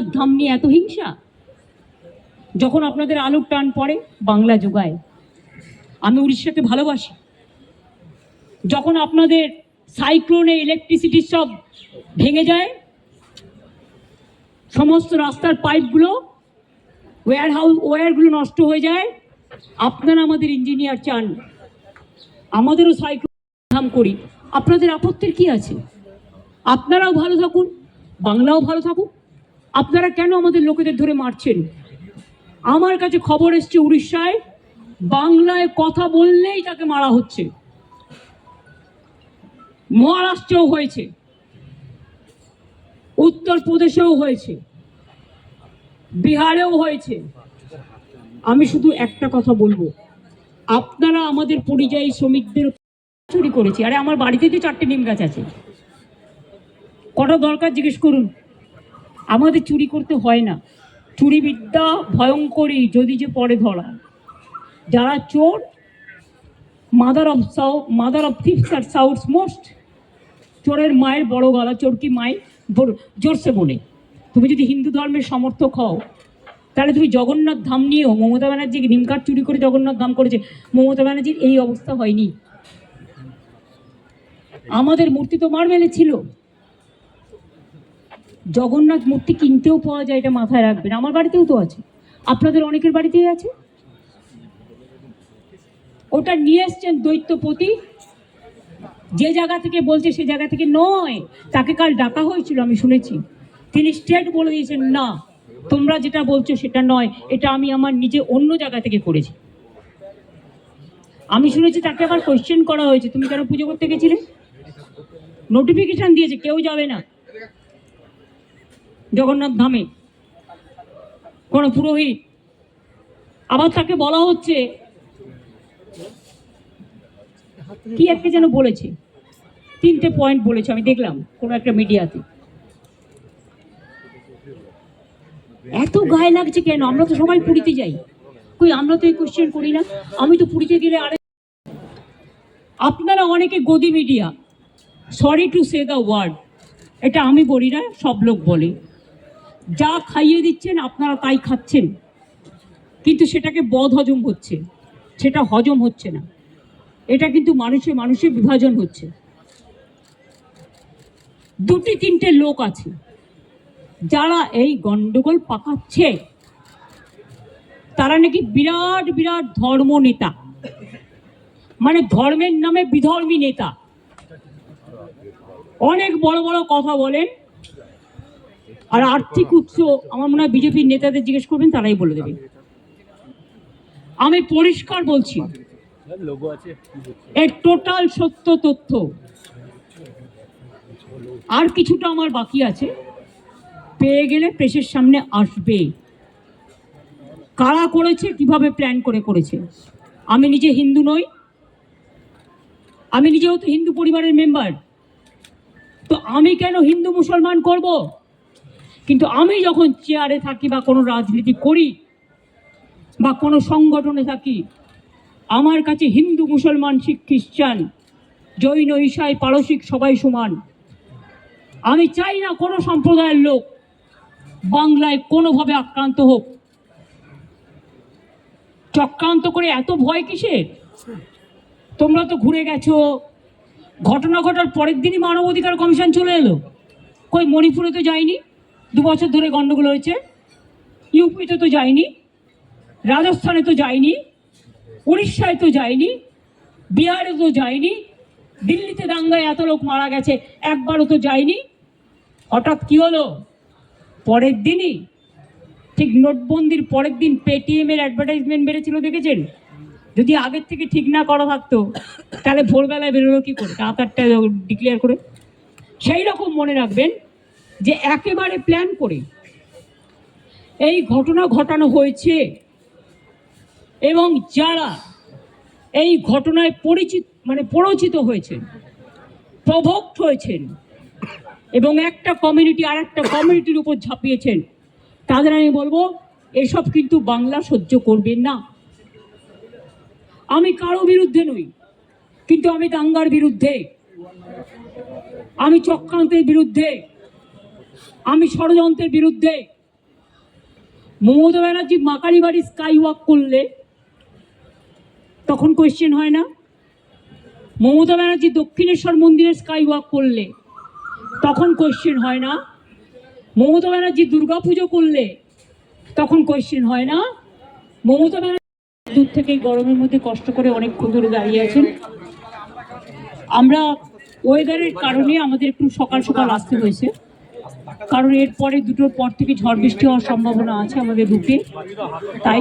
জগন্নাথ ধাম নিয়ে এত হিংসা? যখন আপনাদের আলুর টান পড়ে, বাংলা যোগায়। আমি উড়িষ্যাকে ভালোবাসি। যখন আপনাদের সাইক্লোনে ইলেকট্রিসিটি সব ভেঙে যায়, সমস্ত রাস্তার পাইপগুলো ওয়্যার হাউস ওয়্যারগুলো নষ্ট হয়ে যায়, আপনারা আমাদের ইঞ্জিনিয়ার চান। আমাদেরও সাইক্লোন ধাম করি। আপনাদের আপত্তির কি আছে? আপনারাও ভালো থাকুন, বাংলাও ভালো থাকুক। আপনারা কেন আমাদের লোকেদের ধরে মারছেন? আমার কাছে খবর এসছে উড়িষ্যায়, বাংলায় কথা বললেই তাকে মারা হচ্ছে। মহারাষ্ট্রেও হয়েছে। উত্তরপ্রদেশেও হয়েছে। বিহারেও হয়েছে। আমি শুধু একটা কথা বলব। আপনারা আমাদের পরিযায়ী শ্রমিকদের চুরি করেছি আরে আমার বাড়িতে তো চারটে নিম গাছ আছে। কটা দরকার জিজ্ঞেস করুন। আমাদের চুরি করতে হয় না। চুরি বিদ্যা ভয়ঙ্করী যদি যে পরে ধরা। যারা চোর mother of south mother of thieves R south's most চোরের মায়ের বড় গলা চোরকি মায়ের? বড়- জোরসে বলে। তুমি যদি হিন্দু ধর্মের সমর্থক হও, তাহলে তুমি জগন্নাথ ধাম নিয়েও, মমতা ব্যানার্জি নিমকাঠ চুরি করে জগন্নাথ ধাম করেছে। মমতা ব্যানার্জির এই অবস্থা হয়নি। আমাদের মূর্তি তো মার্বেলে ছিল। জগন্নাথ মূর্তি কিনতেও পাওয়া যায়, এটা মাথায় রাখবেন। আমার বাড়িতেও তো আছে। আপনাদের অনেকের বাড়িতেই আছে? ওটা নিয়ে এসছেন দৈত্যপতি। যে জায়গা থেকে বলছে সে জায়গা থেকে নয়। তাকে কাল ডাকা হয়েছিল, আমি শুনেছি। তিনি স্টেট বলে দিয়েছেন, না, তোমরা যেটা বলছো সেটা নয়। এটা আমি আমার নিজে অন্য জায়গা থেকে করেছি। আমি শুনেছি তাকে আবার কোয়েশ্চেন করা হয়েছে। তুমি কেন পুজো করতে গেছিলে? নোটিফিকেশন দিয়েছে, কেউ যাবে না। জগন্নাথ ধামে। কোনো পুরোহিত। আবার তাকে বলা হচ্ছে, কি একটা যেন বলেছে। তিনটে পয়েন্ট বলেছে, আমি দেখলাম কোনো একটা মিডিয়াতে এত গায়ে লাগছে কেন? আমরা তো সবাই পুরীতে যাই। কই, আমরা তো এই কোশ্চেন করি না। আমি তো পুরীতে গেলে আরে আপনারা অনেকে godi media sorry to say the word এটা আমি বলি না, সব লোক বলে। যা খাইয়ে দিচ্ছেন, আপনারা তাই খাচ্ছেন। কিন্তু সেটাকে বদ হজম হচ্ছে। সেটা হজম হচ্ছে না। এটা কিন্তু মানুষে মানুষে বিভাজন হচ্ছে। দুটি, তিনটে লোক আছে, যারা এই গন্ডগোল পাকাচ্ছে। তারা নাকি বিরাট বিরাট ধর্ম নেতা। মানে ধর্মের নামে বিধর্মী নেতা। অনেক বড় বড় কথা বলেন আর আর্থিক উৎস আমার মনে হয় বিজেপির নেতাদের জিজ্ঞেস করবেন, তারাই বলে দেবে। আমি পরিষ্কার বলছি, এর টোটাল সত্য তথ্য। আর কিছুটা আমার বাকি আছে। পেয়ে গেলে প্রেসের সামনে আসবে। কারা করেছে, কীভাবে প্ল্যান করে করেছে? আমি নিজে হিন্দু নই। আমি নিজেও তো হিন্দু পরিবারের মেম্বার তো আমি কেন হিন্দু মুসলমান করব? কিন্তু আমি যখন চেয়ারে থাকি বা কোনো রাজনীতি করি বা কোনো সংগঠনে থাকি, আমার কাছে হিন্দু, মুসলমান, শিখ, খ্রিস্টান, জৈন ঈশাই পারসিক সবাই সমান। আমি চাই না কোনো সম্প্রদায়ের লোক বাংলায় কোনোভাবে আক্রান্ত হোক। চক্রান্ত করে এত ভয় কিসের? তোমরা তো ঘুরে গেছো। ঘটনা ঘটার পরের দিনই মানবাধিকার কমিশন চলে এলো। কই, মণিপুরে তো যায়নি দু বছর ধরে গণ্ডগোল হয়েছে। ইউপিতে তো যায়নি, রাজস্থানে তো যায়নি, উড়িষ্যায় তো যায়নি, বিহারে তো যায়নি, দিল্লিতে দাঙ্গায় এত লোক মারা গেছে, একবারও তো যায়নি। হঠাৎ কি হলো? পরের দিনই ঠিক নোটবন্দির পরের দিন পেটিএমের অ্যাডভার্টাইজমেন্ট বেড়েছিল, দেখেছেন? যদি আগের থেকে ঠিক না করা থাকতো, তাহলে ভোরবেলায় বেরোলো কি করে? রাত ডিক্লেয়ার করে। সেই রকম মনে রাখবেন। যে একেবারে প্ল্যান করে এই ঘটনা ঘটানো হয়েছে এবং যারা এই ঘটনায় পরিচিত মানে পরিচিত হয়েছেন প্রভোক্ট হয়েছেন এবং একটা কমিউনিটি আর একটা কমিউনিটির উপর ঝাঁপিয়েছেন, তাদের আমি বলব, এসব কিন্তু বাংলা সহ্য করবেন না। আমি কারও বিরুদ্ধে নই, কিন্তু আমি দাঙ্গার বিরুদ্ধে, আমি চক্রান্তের বিরুদ্ধে আমি ষড়যন্ত্রের বিরুদ্ধে মমতা ব্যানার্জি মাকারি বাড়ি স্কাই ওয়াক করলে তখন কোয়েশ্চেন হয় না। মমতা ব্যানার্জি দক্ষিণেশ্বর মন্দিরে স্কাই ওয়াক করলে তখন কোয়েশ্চেন হয় না। মমতা ব্যানার্জি দুর্গা পুজো করলে তখন কোয়েশ্চেন হয় না। মমতা ব্যানার্জি দূর থেকে গরমের মধ্যে কষ্ট করে অনেকক্ষণ ধরে দাঁড়িয়ে আছেন। আমরা ওয়েদারের কারণে আমাদের একটু সকাল সকাল আসতে হয়েছে। কারণ এরপরে দুটোর পর থেকে ঝড় বৃষ্টি হওয়ার সম্ভাবনা আছে আমাদের রুটে তাই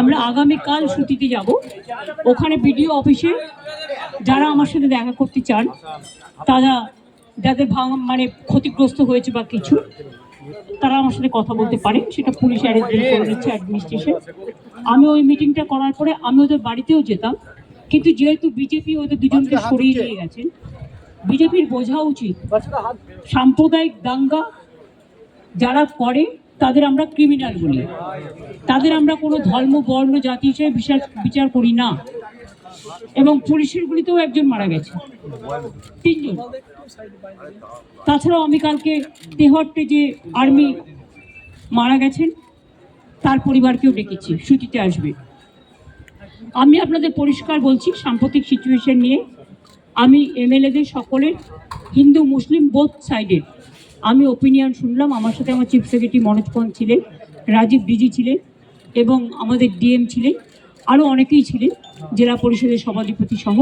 আমরা আগামীকাল সুতিতে যাব। ওখানে বিডিও অফিসে যারা আমার সাথে দেখা করতে চান, তারা যাদের ভাঙ মানে ক্ষতিগ্রস্ত হয়েছে বা কিছু, তারা আমার সাথে কথা বলতে পারে সেটা পুলিশ অ্যারেঞ্জমেন্ট করে দিচ্ছে অ্যাডমিনিস্ট্রেশন। আমি ওই মিটিংটা করার পরে আমি ওদের বাড়িতেও যেতাম। কিন্তু যেহেতু বিজেপি ওদের দুজনকে সরিয়ে নিয়ে গেছেন বিজেপির বোঝা উচিত। সাম্প্রদায়িক দাঙ্গা যারা করে, তাদের আমরা ক্রিমিনাল বলি। তাদের আমরা কোনো ধর্ম, বর্ণ, জাতি হিসেবে বিচার বিচার করি না। এবং পুলিশের গুলিতেও একজন মারা গেছে। তিনজন। তাছাড়াও আমি কালকে তেহট্টে যে আর্মি মারা গেছেন, তার পরিবারকেও ডেকেছি। ছুটিতে আসবে। আমি আপনাদের পরিষ্কার বলছি, সাম্প্রতিক সিচুয়েশন নিয়ে আমি এমএলএদের সকলের হিন্দু, মুসলিম বোথ সাইডের আমি ওপিনিয়ন শুনলাম, আমার সাথে আমার চিফ সেক্রেটারি মনোজ পন্থ ছিলেন, রাজীব ডিজি ছিলেন এবং আমাদের ডিএম ছিলেন আরও অনেকেই ছিলেন, জেলা পরিষদের সভাধিপতি সহ।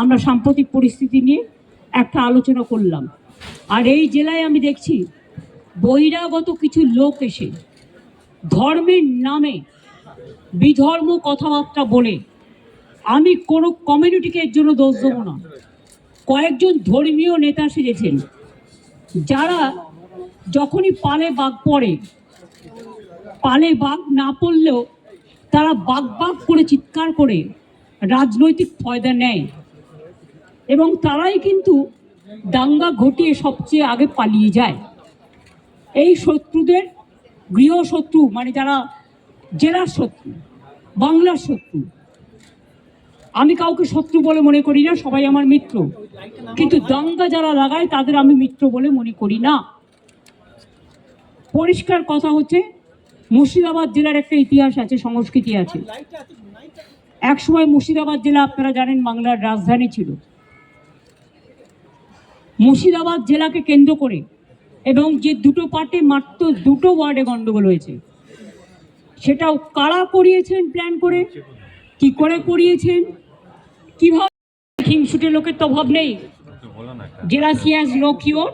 আমরা সাম্প্রতিক পরিস্থিতি নিয়ে একটা আলোচনা করলাম। আর এই জেলায় আমি দেখছি, বহিরাগত কিছু লোক এসে ধর্মের নামে বিধর্ম কথাবার্তা বলে আমি কোনো কমিউনিটিকে এর জন্য দোষ দেবো না। কয়েকজন ধর্মীয় নেতা সেজেছেন। যারা যখনই পালে বাঘ পড়ে, পালে বাঘ না পড়লেও তারা বাঘ বাঘ করে চিৎকার করে রাজনৈতিক ফয়দা নেয়। এবং তারাই কিন্তু দাঙ্গা ঘটিয়ে সবচেয়ে আগে পালিয়ে যায়। এই শত্রুদের গৃহশত্রু মানে যারা জেলার শত্রু, বাংলার শত্রু আমি কাউকে শত্রু বলে মনে করি না, সবাই আমার মিত্র। কিন্তু দাঙ্গা যারা লাগায়, তাদের আমি মিত্র বলে মনে করি না। পরিষ্কার কথা হচ্ছে, মুর্শিদাবাদ জেলার একটা ইতিহাস আছে, সংস্কৃতি আছে। একসময় মুর্শিদাবাদ জেলা, আপনারা জানেন, বাংলার রাজধানী ছিল। মুর্শিদাবাদ জেলাকে কেন্দ্র করে এবং যে দুটো পার্টে মাত্র দুটো ওয়ার্ডে গন্ডগোল হয়েছে, সেটাও কারা করিয়েছেন প্ল্যান করে? কি করে করিয়েছেন? কীভাবে হিংসুটে লোকের তো অভাব নেই। জেলা সিয়াস লোক কিওর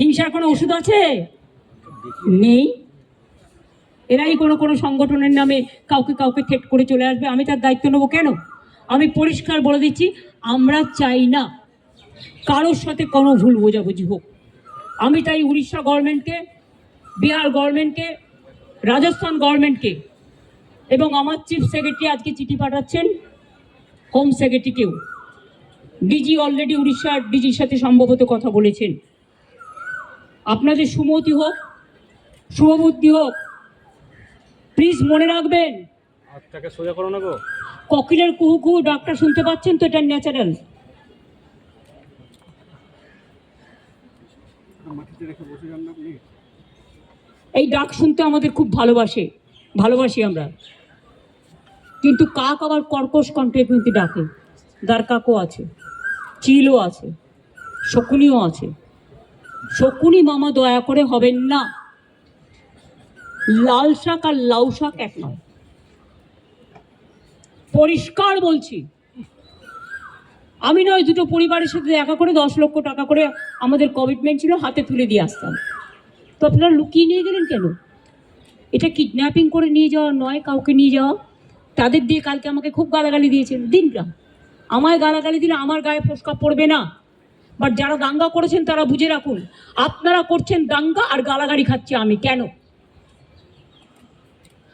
হিংসার কোনো ওষুধ আছে? নেই। এরাই কোনো কোনো সংগঠনের নামে কাউকে কাউকে থেট করে চলে আসবে। আমি তার দায়িত্ব নেব কেন? আমি পরিষ্কার বলে দিচ্ছি, আমরা চাই না কারোর সাথে কোনো ভুল বোঝাবুঝি হোক। আমি তাই উড়িষ্যা গভর্নমেন্টকে বিহার গভর্নমেন্টকে রাজস্থান গভর্নমেন্টকে এবং আমার চিফ সেক্রেটারি আজকে চিঠি পাঠাচ্ছেন হোম সেক্রেটারিকেও। ডিজি অলরেডি উড়িষ্যার ডিজির সাথে সম্ভবত কথা বলেছেন। আপনাদের সুমতি হোক শুভবুদ্ধি হোক প্লিজ মনে রাখবেন হাতটাকে সোজা করো না গো। কোকিলের কুহু কুহু ডাক্তার শুনতে পাচ্ছেন তো? এটা ন্যাচারাল এই ডাক শুনতে আমাদের খুব ভালোবাসে, ভালোবাসি আমরা। কিন্তু কাক আবার কর্কশ কণ্ঠে কিন্তু ডাকে। দার কাকও আছে, চিলও আছে, শকুনিও আছে। শকুনি মামা দয়া করে হবেন না। লাল শাক আর লাউ শাক এক নয়। পরিষ্কার বলছি, আমি নয় দুটো পরিবারের সাথে দেখা করে দশ লক্ষ টাকা করে আমাদের কমিটমেন্ট ছিল, হাতে তুলে দিয়ে আসতাম। তো আপনারা লুকিয়ে নিয়ে গেলেন কেন? এটা কিডন্যাপিং করে নিয়ে যাওয়া নয়, কাউকে নিয়ে যাওয়া। তাদের দিয়ে কালকে আমাকে খুব গালাগালি দিয়েছেন। দিনরা আমায় গালাগালি দিলে আমার গায়ে ফসকা পড়বে না। বাট যারা দাঙ্গা করেছেন তারা বুঝে রাখুন, আপনারা করছেন দাঙ্গা আর গালাগালি খাচ্ছে আমি। কেন?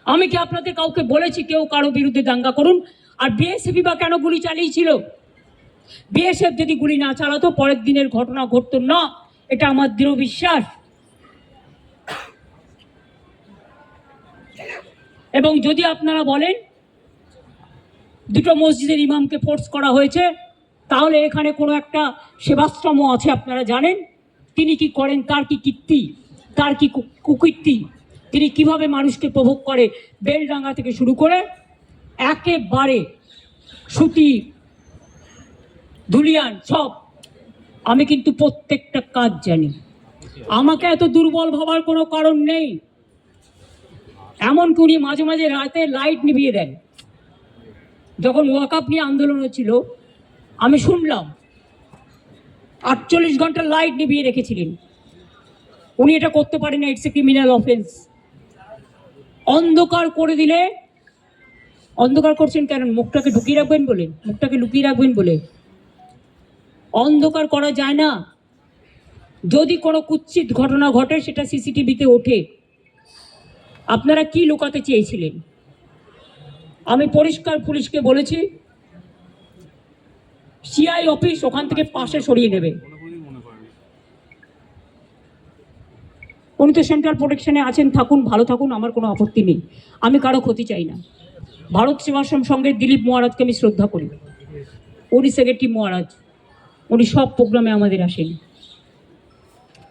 আমি কি আপনাদের কাউকে বলেছি কেউ কারও বিরুদ্ধে দাঙ্গা করুন? আর বিএসএফই বা কেন গুলি চালিয়েছিল? বিএসএফ যদি গুলি না চালাতো, পরের দিনের ঘটনা ঘটতো না। এটা আমার দৃঢ় বিশ্বাস। এবং যদি আপনারা বলেন দুটো মসজিদের ইমামকে ফোর্স করা হয়েছে, তাহলে এখানে কোনো একটা সেবাশ্রমও আছে, আপনারা জানেন। তিনি কি করেন? তার কি কীর্তি? তার কু- কুকীর্তি? তিনি কীভাবে মানুষকে প্রভোগ করে? বেলডাঙ্গা থেকে শুরু করে একেবারে সুতি, ধুলিয়ান সব। আমি কিন্তু প্রত্যেকটা কাজ জানি। আমাকে এত দুর্বল ভাবার কোনো কারণ নেই। এমনকি উনি মাঝে মাঝে রাতে লাইট নিভিয়ে দেন। যখন ওয়াকআপ নিয়ে আন্দোলন হচ্ছিল, আমি শুনলাম, আটচল্লিশ ঘণ্টা লাইট নিভিয়ে রেখেছিলেন। উনি এটা করতে পারেন ইটস এ ক্রিমিনাল অফেন্স অন্ধকার করে দিলে, অন্ধকার করছেন কেন? মুখটাকে ঢুকিয়ে রাখবেন বলে, মুখটাকে লুকিয়ে রাখবেন বলে। অন্ধকার করা যায় না। যদি কোনো কুৎসিত ঘটনা ঘটে, সেটা সিসিটিভিতে ওঠে। আপনারা কি লুকাতে চেয়েছিলেন? আমি পরিষ্কার পুলিশকে বলেছি সিআই অফিস ওখান থেকে পাশে সরিয়ে নেবে। উনি তো সেন্ট্রাল প্রোটেকশনে আছেন, থাকুন, ভালো থাকুন, আমার কোনো আপত্তি নেই। আমি কারও ক্ষতি চাই না। ভারত সেবাশ্রম সঙ্গে দিলীপ মহারাজকে আমি শ্রদ্ধা করি। উনি সেক্রেটারি মহারাজ। উনি সব প্রোগ্রামে আমাদের আসেন।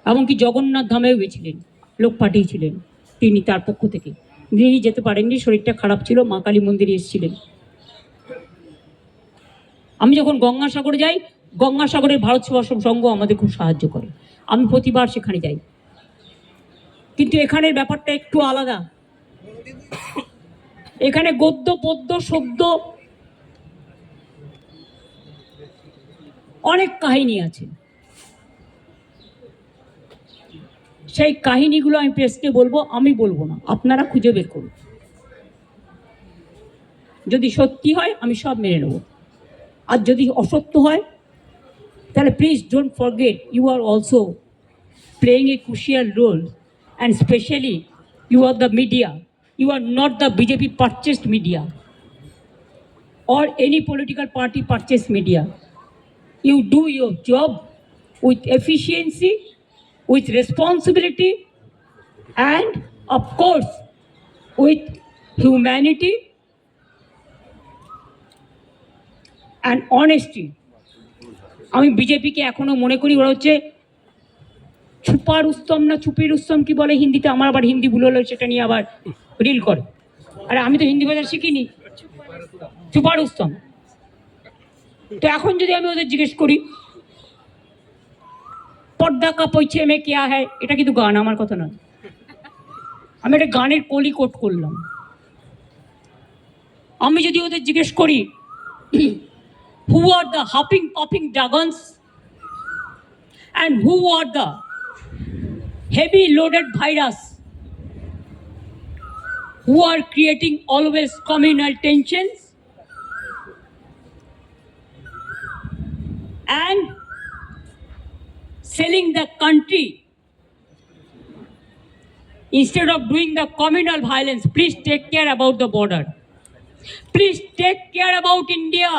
এমনকি জগন্নাথ ধামেও গেছিলেন, লোক পাঠিয়েছিলেন। তিনি তার পক্ষ থেকে। তিনি যেতে পারেননি, শরীরটা খারাপ ছিল, মা কালী মন্দিরে এসেছিলেন। আমি যখন গঙ্গাসাগরে যাই, গঙ্গাসাগরের ভারত সেবাশ্রম সংঘ আমাদের খুব সাহায্য করে। আমি প্রতিবার সেখানে যাই। কিন্তু এখানের ব্যাপারটা একটু আলাদা। এখানে গদ্য, পদ্য সদ্য অনেক কাহিনী আছে। সেই কাহিনীগুলো আমি প্রেসকে বলব আমি বলব না আপনারা খুঁজে বের করুন। যদি সত্যি হয় আমি সব মেনে নেব। আর যদি অসত্য হয় তাহলে please don't forget you are also playing a crucial role and specially you are the media you are not the BJP purchased media or any political party purchase media. You do your job with efficiency, with responsibility, and of course, with humanity and honesty. আমি বিজেপিকে এখনও মনে করি ওরা হচ্ছে super উস্তম না চুপির উস্তম কি বলে হিন্দিতে? আমার আবার হিন্দি ভুল হলো সেটা নিয়ে আবার রিল করে। আরে আমি তো হিন্দি ভাষা শিখিনি। চুপার উস্তম তো এখন যদি আমি ওদের জিজ্ঞেস করি পর্দা কা পৈছে মে কেয়া হ্যায়, এটা কিন্তু গান, আমার কথা নয়। আমি একটা গানের কলি কোট করলাম। আমি যদি ওদের জিজ্ঞেস করি who are the hopping popping dragons and who are the heavy loaded virus who are creating always communal tensions and selling the country. Instead of doing the communal violence please take care about the border. Please take care about india.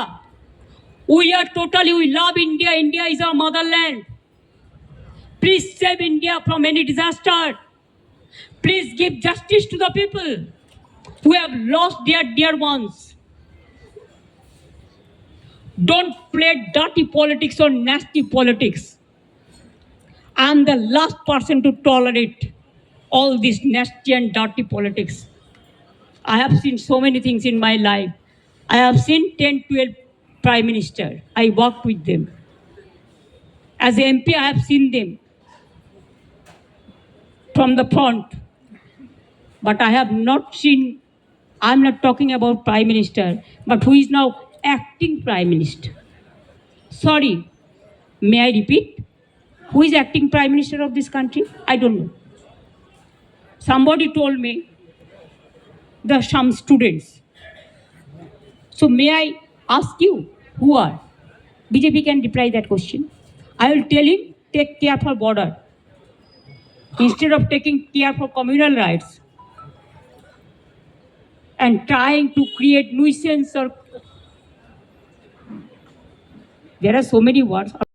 We are totally we love india. India is our motherland. Please save india from any disaster. Please give justice to the people who have lost their dear ones. Don't play dirty politics or nasty politics. I'm the last person to tolerate all this nasty and dirty politics. I have seen so many things in my life. I have seen 10, 12 prime minister. I worked with them. As a MP, I have seen them from the front. But I have not seen, I'm not talking about prime minister, but who is now acting prime minister. Sorry, may I repeat? Who is acting prime minister of this country? I don't know. Somebody told me are some students. So may I ask you who are? BJP can reply that question. I will tell him take care for border instead of taking care for communal rights and trying to create nuisance or there are so many words